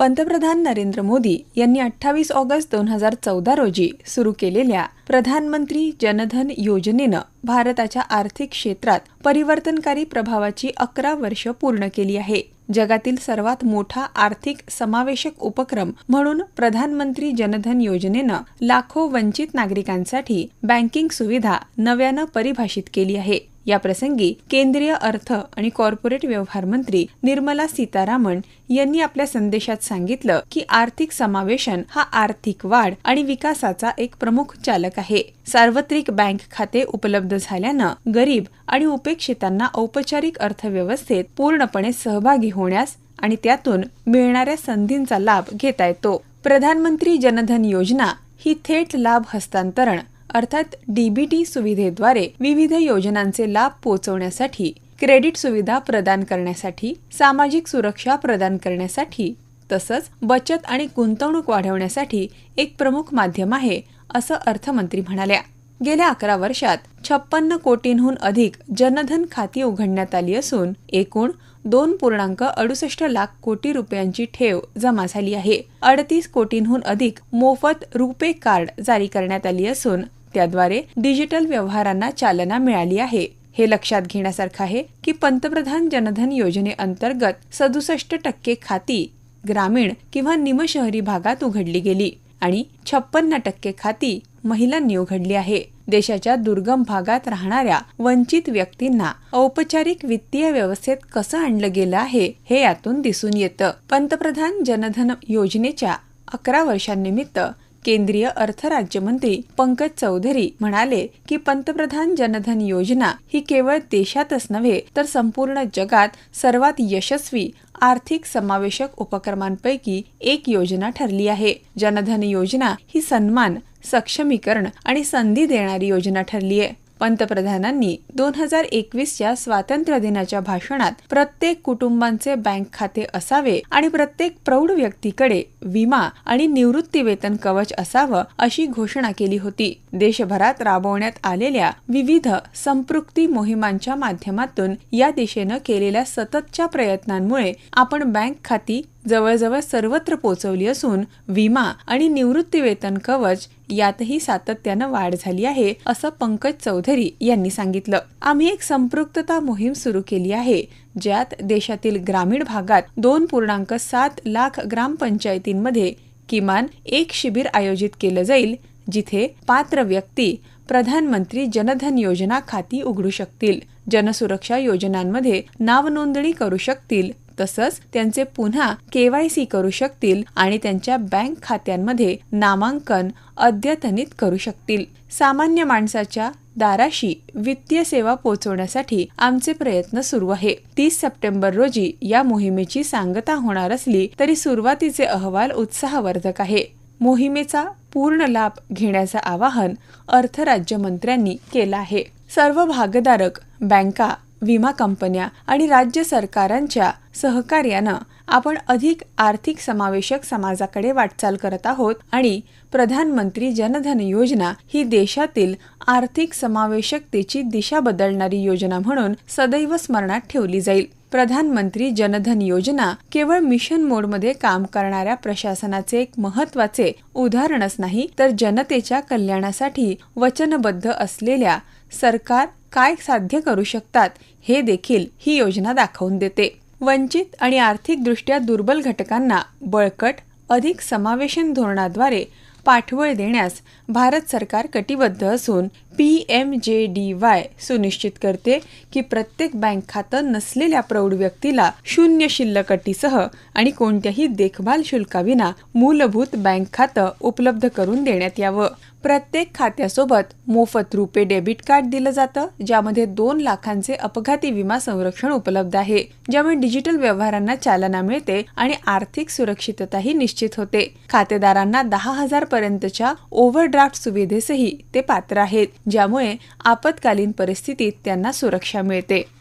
पंतप्रधान नरेंद्र मोदी यांनी अठ्ठावीस ऑगस्ट दोन हजार चौदा रोजी सुरू केलेल्या प्रधानमंत्री जनधन योजनेनं भारताच्या आर्थिक क्षेत्रात परिवर्तनकारी प्रभावाची अकरा वर्ष पूर्ण केली आहे. जगातील सर्वात मोठा आर्थिक समावेशक उपक्रम म्हणून प्रधानमंत्री जनधन योजनेनं लाखो वंचित नागरिकांसाठी बँकिंग सुविधा नव्यानं परिभाषित केली आहे. या प्रसंगी केंद्रीय अर्थ आणि कॉर्पोरेट व्यवहार मंत्री निर्मला सीतारामन यांनी आपल्या संदेशात सांगितलं की आर्थिक समावेशन हा आर्थिक वाढ आणि विकासाचा एक प्रमुख चालक आहे. सार्वत्रिक बँक खाते उपलब्ध झाल्यानं गरीब आणि उपेक्षितांना औपचारिक अर्थव्यवस्थेत पूर्णपणे सहभागी होण्यास आणि त्यातून मिळणाऱ्या संधींचा लाभ घेता येतो. प्रधानमंत्री जनधन योजना ही थेट लाभ हस्तांतरण अर्थात डीबीटी सुविधेद्वारे विविध योजनांचे लाभ पोहोचवण्यासाठी क्रेडिट सुविधा प्रदान करण्यासाठी सामाजिक सुरक्षा प्रदान करण्यासाठी तसंच बचत आणि गुंतवणूक वाढवण्यासाठी एक प्रमुख माध्यम आहे असं अर्थमंत्री म्हणाल्या. गेल्या अकरा वर्षात छप्पन्न कोटींहून अधिक जनधन खाती उघडण्यात आली असून एकूण दोन पूर्णांक अडुसष्ट लाख कोटी रुपयांची ठेव जमा झाली आहे. अडतीस कोटींहून अधिक मोफत रुपे कार्ड जारी करण्यात आली असून त्याद्वारे डिजिटल व्यवहारांना चालना मिळाली आहे. हे लक्षात घेण्यासारखं आहे की पंतप्रधान जनधन योजनेअंतर्गत सदुसष्ट टक्के खाती ग्रामीण किंवा निमशहरी भागात उघडली गेली आणि छप्पन्न टक्के खाती महिलांनी उघडली आहे. देशाच्या दुर्गम भागात राहणाऱ्या वंचित व्यक्तींना औपचारिक वित्तीय व्यवस्थेत कसं आणलं गेलं आहे हे यातून दिसून येतं. पंतप्रधान जनधन योजनेच्या अकरा वर्षांनिमित्त केंद्रीय अर्थ राज्यमंत्री पंकज चौधरी म्हणाले की पंतप्रधान जनधन योजना ही केवळ देशातच नव्हे तर संपूर्ण जगात सर्वात यशस्वी आर्थिक समावेशक उपक्रमांपैकी एक योजना ठरली आहे. जनधन योजना ही सन्मान सक्षमीकरण आणि संधी देणारी योजना ठरली आहे पंतप्रधानांनी दोन हजार एकवीसच्या स्वातंत्र्य दिनाच्या भाषणात प्रत्येक कुटुंबांचे बँक खाते असावे आणि प्रत्येक प्रौढ व्यक्तीकडे विमा आणि निवृत्ती वेतन कवच असावं अशी घोषणा केली होती. देशभरात राबवण्यात आलेल्या विविध संपृक्ती मोहिमांच्या माध्यमातून या दिशेनं केलेल्या सततच्या प्रयत्नांमुळे आपण बँक खाती जवळजवळ सर्वत्र पोहोचवली असून विमा आणि निवृत्ती वेतन कवच यातही सातत्यानं वाढ झाली आहे असं पंकज चौधरी यांनी सांगितलं. आम्ही एक संपृक्तता मोहीम सुरू केली आहे ज्यात देशातील ग्रामीण भागात दोन पूर्णांक सात लाख ग्रामपंचायतींमध्ये किमान एक शिबिर आयोजित केलं जाईल जिथे पात्र व्यक्ती प्रधानमंत्री जनधन योजना खाती उघडू शकतील जनसुरक्षा योजनांमध्ये नावनोंदणी करू शकतील तसंच त्यांचे पुन्हा केवायसी करू शकतील आणि त्यांच्या बँक खात्यांमध्ये नामांकन अद्यतनित करू शकतील. सामान्य माणसाच्या दाराशी वित्तीय सेवा पोहोचवण्यासाठी आमचे प्रयत्न सुरू आहे. तीस सप्टेंबर रोजी या मोहिमेची सांगता होणार असली तरी सुरुवातीचे अहवाल उत्साहवर्धक आहे. मोहिमेचा पूर्ण लाभ घेण्याचं आवाहन अर्थ राज्यमंत्र्यांनी केलं आहे. सर्व भागधारक बँका विमा कंपन्या आणि राज्य सरकारांच्या सहकार्यानं आपण अधिक आर्थिक समावेशक समाजाकडे वाटचाल करत आहोत आणि प्रधानमंत्री जनधन योजना ही देशातील आर्थिक समावेशकतेची दिशा बदलणारी योजना म्हणून सदैव स्मरणात ठेवली जाईल. प्रधानमंत्री जनधन योजना केवळ मिशन मोडमध्ये काम करणाऱ्या प्रशासनाचे एक महत्त्वाचे उदाहरणच नाही तर जनतेच्या कल्याणासाठी वचनबद्ध असलेल्या सरकार काय साध्य करू शकतात हे देखील ही योजना दाखवून देते. वंचित आणि आर्थिकदृष्ट्या दुर्बल घटकांना बळकट अधिक समावेशन धोरणाद्वारे पाठबळ देण्यास भारत सरकार कटिबद्ध असून P M J D Y सुनिश्चित करते की प्रत्येक बँक खातं नसलेल्या प्रौढ व्यक्तीला शून्य शिल्लक अटीसह आणि कोणत्याही देखभाल शुल्काविना मूलभूत बँक खातं उपलब्ध करून देण्यात यावं. प्रत्येक खात्यासोबत मोफत रुपे डेबिट कार्ड दिलं जातं ज्यामध्ये दोन लाखांचे अपघाती विमा संरक्षण उपलब्ध आहे ज्यामुळे डिजिटल व्यवहारांना चालना मिळते आणि आर्थिक सुरक्षितताही निश्चित होते. खातेदारांना दहा हजार पर्यंतच्या ओव्हरड्राफ्ट सुविधेसही ते पात्र आहेत. ज्यामुळे आपत्कालीन परिस्थितीत त्यांना सुरक्षा मिळते.